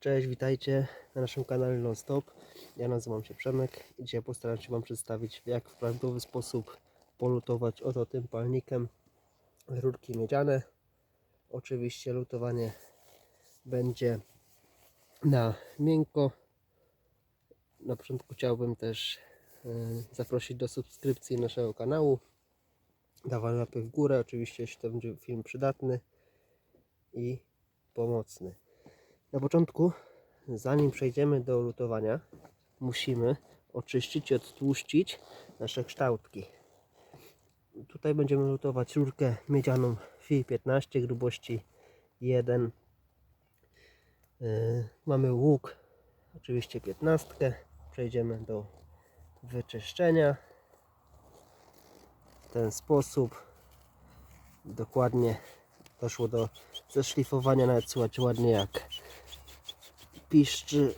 Cześć, witajcie na naszym kanale Non Stop. Ja nazywam się Przemek i dzisiaj postaram się Wam przedstawić jak w prawidłowy sposób polutować oto tym palnikiem rurki miedziane. Oczywiście lutowanie będzie na miękko. Na początku chciałbym też e, zaprosić do subskrypcji naszego kanału. Dawaj łapy w górę, oczywiście jeśli to będzie film przydatny i pomocny. Na początku, zanim przejdziemy do lutowania, musimy oczyścić i odtłuścić nasze kształtki. Tutaj będziemy lutować rurkę miedzianą FI 15 grubości 1. Yy, mamy łuk, oczywiście 15. Przejdziemy do wyczyszczenia. W ten sposób dokładnie doszło do zeszlifowania, nawet ładnie jak piszczy.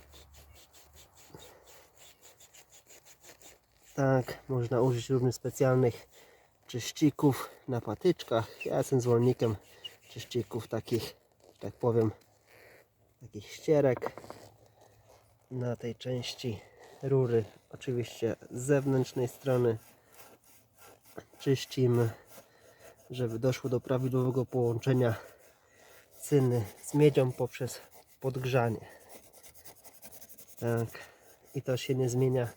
Tak, można użyć również specjalnych czyścików na patyczkach. Ja jestem zwolennikiem czyścików takich, tak powiem, takich ścierek na tej części rury. Oczywiście z zewnętrznej strony czyścimy, żeby doszło do prawidłowego połączenia cyny z miedzią poprzez podgrzanie. Tak. I to się nie zmienia,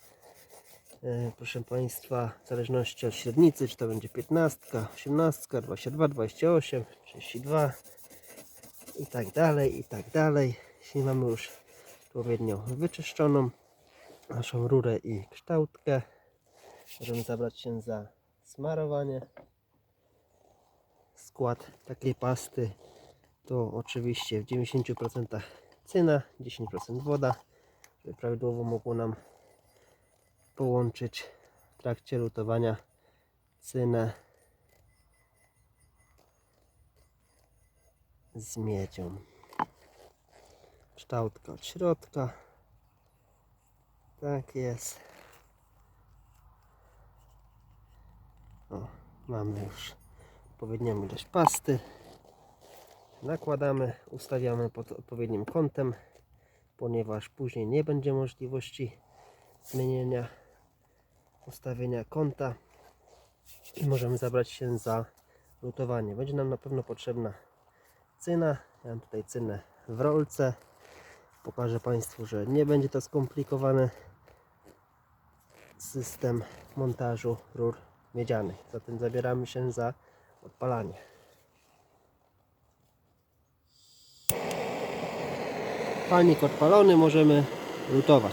e, proszę Państwa, w zależności od średnicy, czy to będzie 15, 18, 22, 28, 32 i tak dalej, i tak dalej. Jeśli mamy już odpowiednio wyczyszczoną naszą rurę i kształtkę, możemy zabrać się za smarowanie. Skład takiej pasty to oczywiście w 90% cyna, 10% woda, prawidłowo mogło nam połączyć w trakcie lutowania cynę z miedzią. Kształtka od środka. Tak jest. O, mamy już odpowiednią ilość pasty nakładamy, ustawiamy pod odpowiednim kątem, ponieważ później nie będzie możliwości zmienienia ustawienia kąta i możemy zabrać się za lutowanie. Będzie nam na pewno potrzebna cyna. Ja mam tutaj cynę w rolce. Pokażę Państwu, że nie będzie to skomplikowany system montażu rur miedzianych. Zatem zabieramy się za odpalanie. Palnik odpalony, możemy lutować.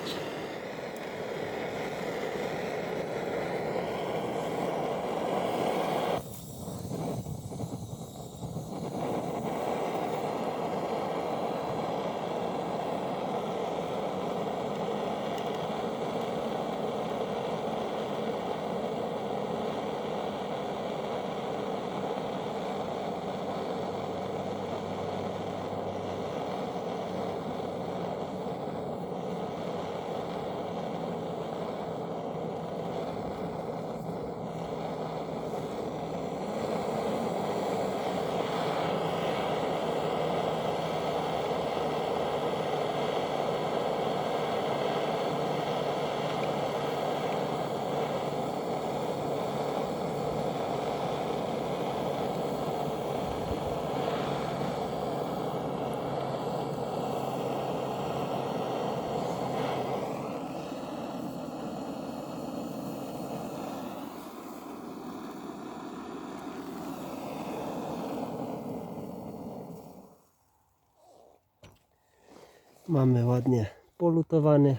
Mamy ładnie polutowany.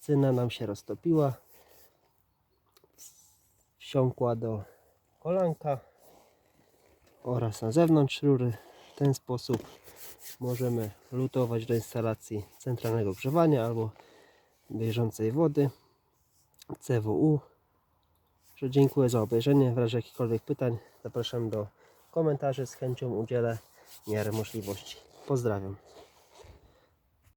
Cyna nam się roztopiła. Wsiąkła do kolanka oraz na zewnątrz rury. W ten sposób możemy lutować do instalacji centralnego grzewania albo bieżącej wody CWU. Że dziękuję za obejrzenie. W razie jakichkolwiek pytań zapraszam do komentarzy. Z chęcią udzielę miarę możliwości. Pozdrawiam.